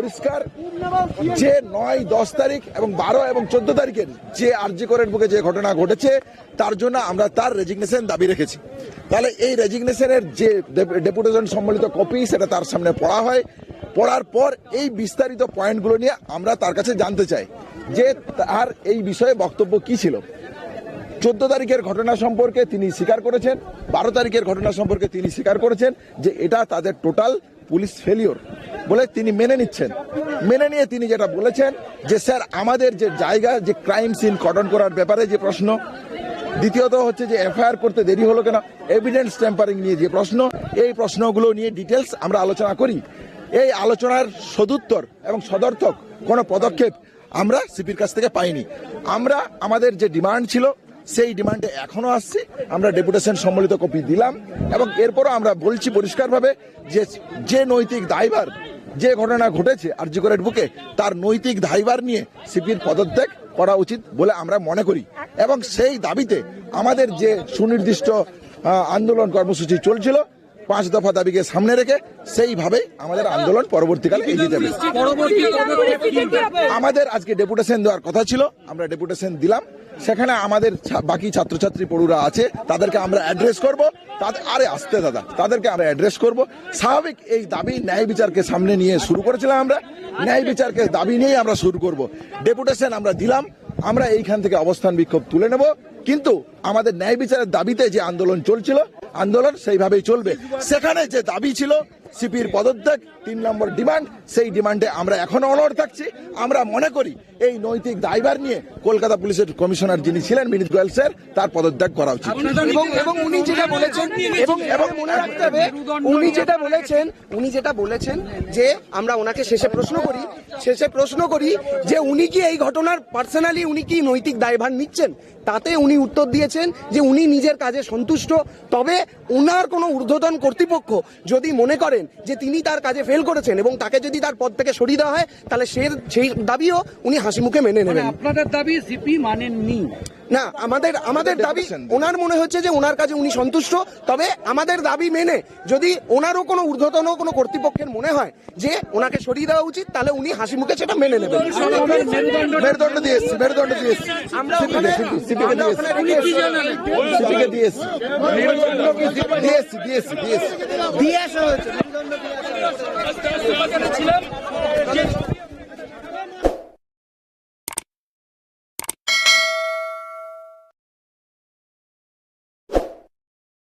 পরিষ্কার যে নয়, দশ তারিখ এবং বারো এবং চোদ্দ তারিখের যে আরজি করের বুকে যে ঘটনা ঘটেছে, তার জন্য আমরা তার রেজিগনেশন দাবি রেখেছি। তাহলে এই রেজিগনেশনের যে ডেপুটেশন সম্বলিত কপি সেটা তার সামনে পড়া হয়। পড়ার পর এই বিস্তারিত পয়েন্টগুলো নিয়ে আমরা তার কাছে জানতে চাই যে তার এই বিষয়ে বক্তব্য কি ছিল। চোদ্দ তারিখের ঘটনা সম্পর্কে তিনি স্বীকার করেছেন, বারো তারিখের ঘটনা সম্পর্কে তিনি স্বীকার করেছেন যে এটা তাদের টোটাল পুলিশ ফেলিওর বলে তিনি মেনে নিচ্ছেন। মেনে নিয়ে তিনি যেটা বলেছেন যে, স্যার, আমাদের যে জায়গা, যে ক্রাইম সিন কটন করার ব্যাপারে যে প্রশ্ন, দ্বিতীয়ত হচ্ছে যে এফআইআর করতে দেরি হলো কেন এভিডেন্স টেম্পারিং নিয়ে যে প্রশ্ন, এই প্রশ্নগুলো নিয়ে ডিটেলস আমরা আলোচনা করি। এই আলোচনার সদুত্তর এবং সদর্থক কোনো পদক্ষেপ আমরা সিপির কাছ থেকে পাইনি। আমরা, আমাদের যে ডিমান্ড ছিল সেই ডিমান্ডে এখনও আসছি। আমরা ডেপুটেশন সম্মিলিত কপি দিলাম এবং এরপরও আমরা বলছি পরিষ্কারভাবে যে যে নৈতিক দায়ভার যে ঘটনা ঘটেছে আরজিকরের বুকে তার নৈতিক দায়ভার নিয়ে সিপির পদত্যাগ করা উচিত বলে আমরা মনে করি। এবং সেই দাবিতে আমাদের যে সুনির্দিষ্ট আন্দোলন কর্মসূচি চলছিল পাঁচ দফা দাবিকে সামনে রেখে সেইভাবে আমাদের আন্দোলন পরবর্তীকালে এগিয়ে যাবে। আমাদের আজকে ডেপুটেশন দেওয়ার কথা ছিল আমরা ডেপুটেশন দিলাম। সেখানে আমাদের ছা- বাকি ছাত্রছাত্রী পড়ুরা আছে তাদেরকে আমরা অ্যাড্রেস করব। তাদের আরে আসতে দাদা তাদেরকে আমরা অ্যাড্রেস করব। স্বাভাবিক এই দাবি ন্যায় বিচারকে সামনে নিয়ে শুরু করেছিলাম আমরা। ন্যায় বিচারকে দাবি নিয়ে আমরা শুরু করব। ডেপুটেশন আমরা দিলাম আমরা এইখান থেকে অবস্থান বিক্ষোভ তুলে নেব। কিন্তু আমাদের ন্যায় বিচারের দাবিতে যে আন্দোলন চলছিল আন্দোলন সেইভাবেই চলবে। সেখানে যে দাবি ছিল সিপির পদত্যাগ তিন নম্বর ডিমান্ড সেই ডিমান্ডে আমরা এখনও অনড় থাকছি। আমরা মনে করি এই নৈতিক দায়ভার নিয়ে কলকাতা পুলিশের কমিশনার যিনি ছিলেন বিনীত গোয়েল স্যার তার পদত্যাগ করা উচিত। এবং এবং উনি যেটা বলেছেন এবং এবং মনে রাখতে হবে উনি যেটা বলেছেন উনি যেটা বলেছেন যে আমরা ওনাকে শেষে প্রশ্ন করি শেষে প্রশ্ন করি যে উনি কি এই ঘটনার পার্সোনালি উনি কি নৈতিক দায়ভার নিচ্ছেন? তাতে উনি উত্তর দিয়েছেন যে উনি নিজের কাজে সন্তুষ্ট। তবে উনার কোনো ঊর্ধ্বতন কর্তৃপক্ষ যদি মনে করেন যে তিনি তার কাজে ফেল করেছেন এবং তাকে যদি তার পদ থেকে সরিয়ে দেওয়া হয় তাহলে সে সেই দাবিও উনি হাসি মুখে মেনে মানে নেবেন। আপনাদের দাবি সিপি মানেননি। না আমাদের আমাদের দাবি ওনার মনে হচ্ছে যে ওনার কাছে উনি সন্তুষ্ট। তবে আমাদের দাবি মেনে যদি ওনারও কোনো ঊর্ধ্বতন কোনো কর্তৃপক্ষের মনে হয় যে ওনাকে সরিয়ে দেওয়া উচিত তাহলে উনি হাসি মুখে সেটা মেনে নেবেন। মেরুদণ্ড দিয়ে এসছি মেরুদণ্ড দিয়ে এসছি। আমরা সিপিকে ওখানে- সিপিকে